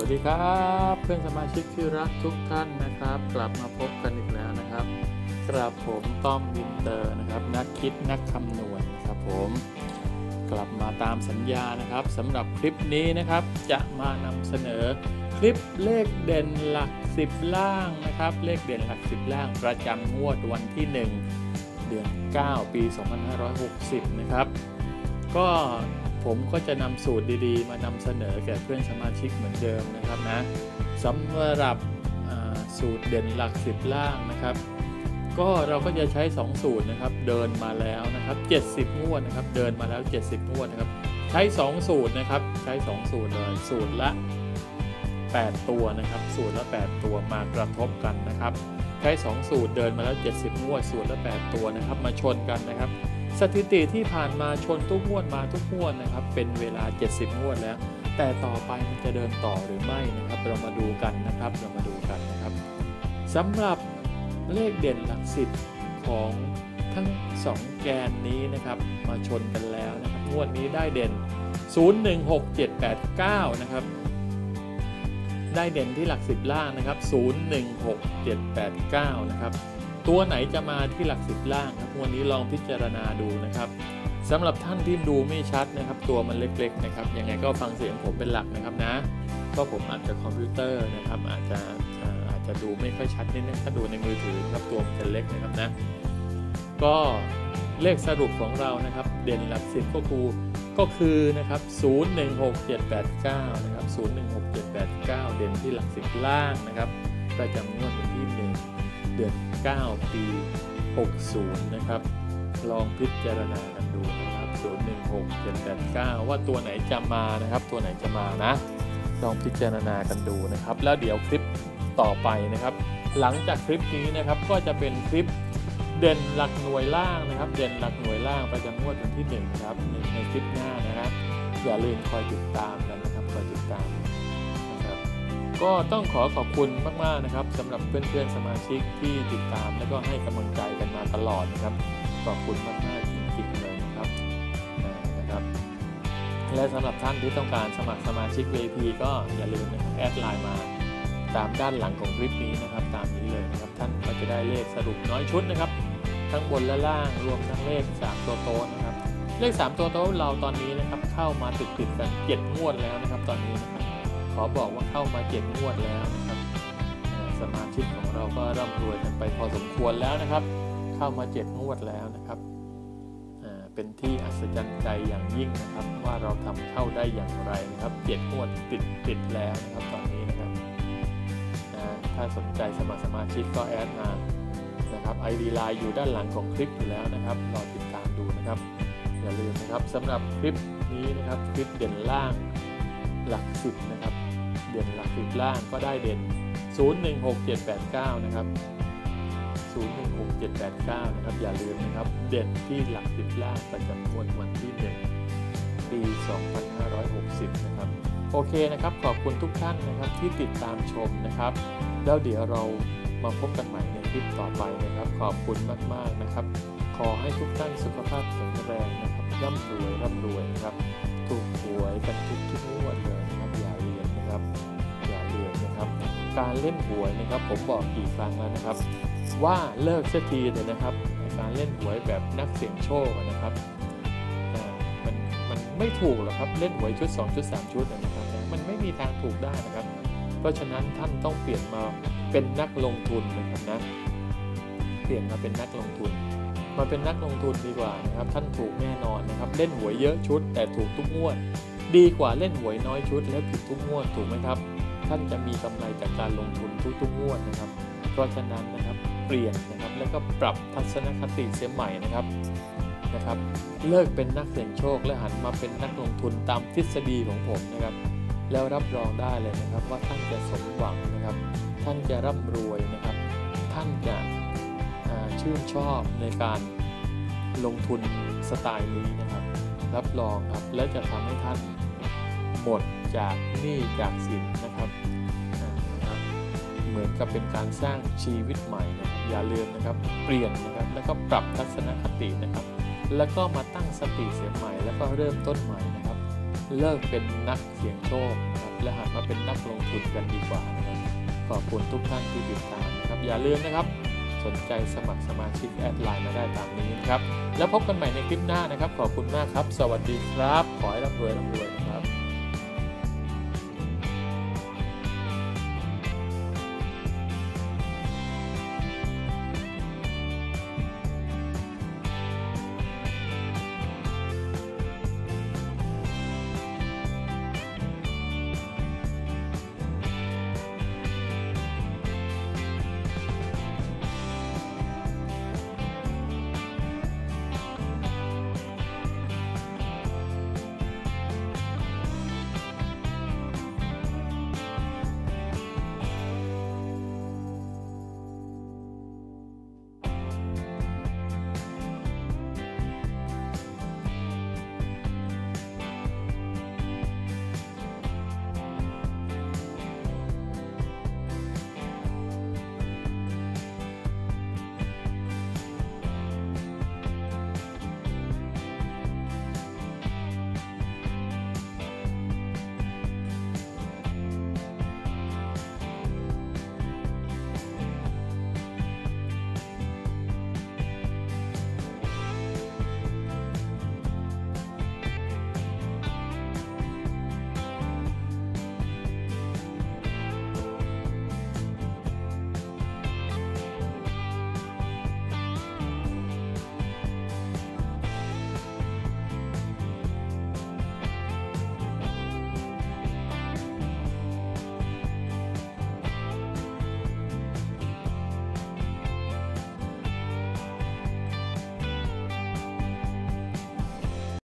วัสดีครับเพื่อนสมาชิกที่รักทุกท่านนะครับ กลับมาพบกันอีกแล้วนะครับกราบผมต้อมวินเตอร์นะครับ นักคิดนักคำนวณนะครับผมกลับมาตามสัญญานะครับสำหรับคลิปนี้นะครับ จะมานำเสนอคลิปเลขเด่นหลัก 10 ล่างนะครับ เลขเด่นหลัก 10 ล่างประจำงวดวันที่ 1 เดือน 9 ปี 2560 นะครับ ก็ ผมก็จะนำสูตรดีๆ มานำเสนอแก่เพื่อนสมาชิกเหมือนเดิมนะครับนะสำหรับสูตรเด่นหลัก10ล่างนะครับ ก็เราก็จะใช้ 2 สูตรนะครับ เดินมาแล้วนะครับ 70งวดนะครับ เดินมาแล้ว 70งวดนะครับ ใช้ 2 สูตรนะครับ ใช้ 2 สูตรเลยสูตรละ 8 ตัวนะครับ สูตรละ 8 ตัวมากระทบกันนะครับ ใช้ 2 สูตรเดินมาแล้ว 70งวดสูตรละ 8 ตัวนะครับ มาชนกันนะครับ สถิติที่ผ่านมาชนทุกงวดมาทุกงวดนะครับ เป็นเวลา 70 งวดแล้ว แต่ต่อไปมันจะเดินต่อหรือไม่นะครับ เรามาดูกันนะครับ เรามาดูกันนะครับสำหรับเลขเด่นหลักสิบของทั้ง 2 แกนนี้นะครับ มาชนกันแล้วนะครับงวดนี้ได้เด่น 016789 นะครับ ได้เด่นที่หลัก 10 ล่างนะครับ 016789 นะครับ ตัวไหนจะมาที่หลัก10ล่างครับวันนี้ลองพิจารณาดูนะครับสำหรับท่านที่ดูไม่ชัดนะครับ ตัวมันเล็กๆนะครับยังไงก็ฟังเสียงผมเป็นหลักนะครับนะเพราะผมอาจจะคอมพิวเตอร์นะครับ อาจจะอาจจะดูไม่ค่อยชัดนิดนึงถ้าดูในมือถือครับตัวมันจะเล็กนะครับนะก็เลขสรุปของเรานะครับ เด่นหลักสิบก็คือก็คือนะครับ 016789 นะครับ 016789 เด่นที่หลักสิบล่างนะครับ ประจำงวดวันที่หนึ่ง เดือน 9 ปี 60 นะครับ ลองพิจารณากันดูนะครับ016789 ว่าตัวไหนจะมานะครับ ตัวไหนจะมานะ ลองพิจารณากันดูนะครับ แล้วเดี๋ยวคลิปต่อไปนะครับ หลังจากคลิปนี้นะครับก็จะเป็นคลิปเด่นหลักหน่วยล่างนะครับ เด่นหลักหน่วยล่างประจำงวดวันที่1นะครับในคลิปหน้านะครับอย่าลืมคอยติดตามกันนะครับคอยติดตาม ก็ต้องขอขอบคุณมาก ๆ นะครับสำหรับเพื่อนๆสมาชิกที่ติดตาม และก็ให้กำลังใจกันมาตลอดนะครับ ขอบคุณมาก ๆ จริง ๆ เลยนะครับนะครับ และสำหรับท่านที่ต้องการสมัครสมาชิก VIP ก็อย่าลืมนะครับแอดไลน์มาตามด้านหลังของคลิปนี้นะครับ ตามนี้เลยนะครับ ท่านก็จะได้เลขสรุปน้อยชุดนะครับ ทั้งบนและล่างรวมทั้งเลข3ตัวโต๊ะนะครับ เลข 3 ตัวโต๊ะเราตอนนี้นะครับ เข้ามาติดติดกัน7งวดแล้วนะครับ ตอนนี้นะครับ ขอบอกว่าเข้ามา7งวดแล้วนะครับสมาชิกของเราก็ร่ำรวยกันไปพอสมควรแล้วนะครับ เข้ามา7งวดแล้วนะครับเป็นที่อัศจรรย์ใจอย่างยิ่งนะครับ ว่าเราทำเข้าได้อย่างไรนะครับเจ็ดงวดติดติดแล้วนะครับตอนนี้นะครับถ้าสนใจสมัครสมาชิกก็แอดมานะครับไอดีไลน์อยู่ด้านหลังของคลิปอยู่แล้วนะครับรอติดตามดูนะครับอย่าลืมนะครับสำหรับคลิปนี้นะครับคลิปเด่นล่างหลักสิบนะครับ ด่นหลักสิบล่างก็ได้เด่น 016789 นะครับ 016789 นะครับ อย่าลืมนะครับ เด่นที่หลักสิบล่างประจำงวดวันที่1ปี 2560 นะครับ โอเคนะครับ ขอบคุณทุกท่านนะครับที่ติดตามชมนะครับ แล้วเดี๋ยวเรามาพบกันใหม่ในคลิปต่อไปนะครับ ขอบคุณมาก ๆ นะครับ ขอให้ทุกท่านสุขภาพแข็งแรงนะครับร่ำรวยร่ำรวยนะครับ ถูกหวยกันทุกทุกงวดเลย นะครับ อย่าเรียนนะครับอย่าเรียนนะครับ การเล่นหวยนะครับ ผมบอกกี่ครั้งแล้วนะครับ ว่าเลิกสักทีเลยนะครับ การเล่นหวยแบบนักเสี่ยงโชคนะครับมันมันไม่ถูกหรอกครับเล่นหวยชุด 2 ชุด 3 ชุดนะครับมันไม่มีทางถูกได้นะครับ เพราะฉะนั้นท่านต้องเปลี่ยนมาเป็นนักลงทุนนะครับนะเปลี่ยนมาเป็นนักลงทุนมาเป็นนักลงทุนดีกว่านะครับ ท่านถูกแน่นอนนะครับ เล่นหวยเยอะชุด แต่ถูกทุกงวด ดีกว่าเล่นหวยน้อยชุดแล้วผิดทุกงวดถูกไหมครับ ท่านจะมีกำไรจากการลงทุนทุกๆงวดนะครับ เพราะฉะนั้นนะครับเปลี่ยนนะครับแล้วก็ปรับทัศนคติเสียใหม่นะครับนะครับเลิกเป็นนักเสี่ยงโชคและหันมาเป็นนักลงทุนตามทฤษฎีของผมนะครับ แล้วรับรองได้เลยนะครับว่าท่านจะสมหวังนะครับ ท่านจะร่ำรวยนะครับ ท่านจะชื่นชอบในการลงทุนสไตล์นี้นะครับ รับรองครับและจะทำให้ท่าน หมดจากหนี้จากสินนะครับ เหมือนกับเป็นการสร้างชีวิตใหม่นะครับอย่าลืมนะครับ เปลี่ยนนะครับแล้วก็ปรับทัศนคตินะครับ แล้วก็มาตั้งสติเสียใหม่ แล้วก็เริ่มต้นใหม่นะครับ เลิกเป็นนักเสี่ยงโชคนะครับและหันมาเป็นนักลงทุนกันดีกว่านะครับขอบคุณทุกท่านที่ติดตามนะครับ อย่าลืมนะครับสนใจสมัครสมาชิกแอดไลน์มาได้ตามนี้นะครับ แล้วพบกันใหม่ในคลิปหน้านะครับ ขอบคุณมากครับ สวัสดีครับ ขอให้ร่ำรวยร่ำรวย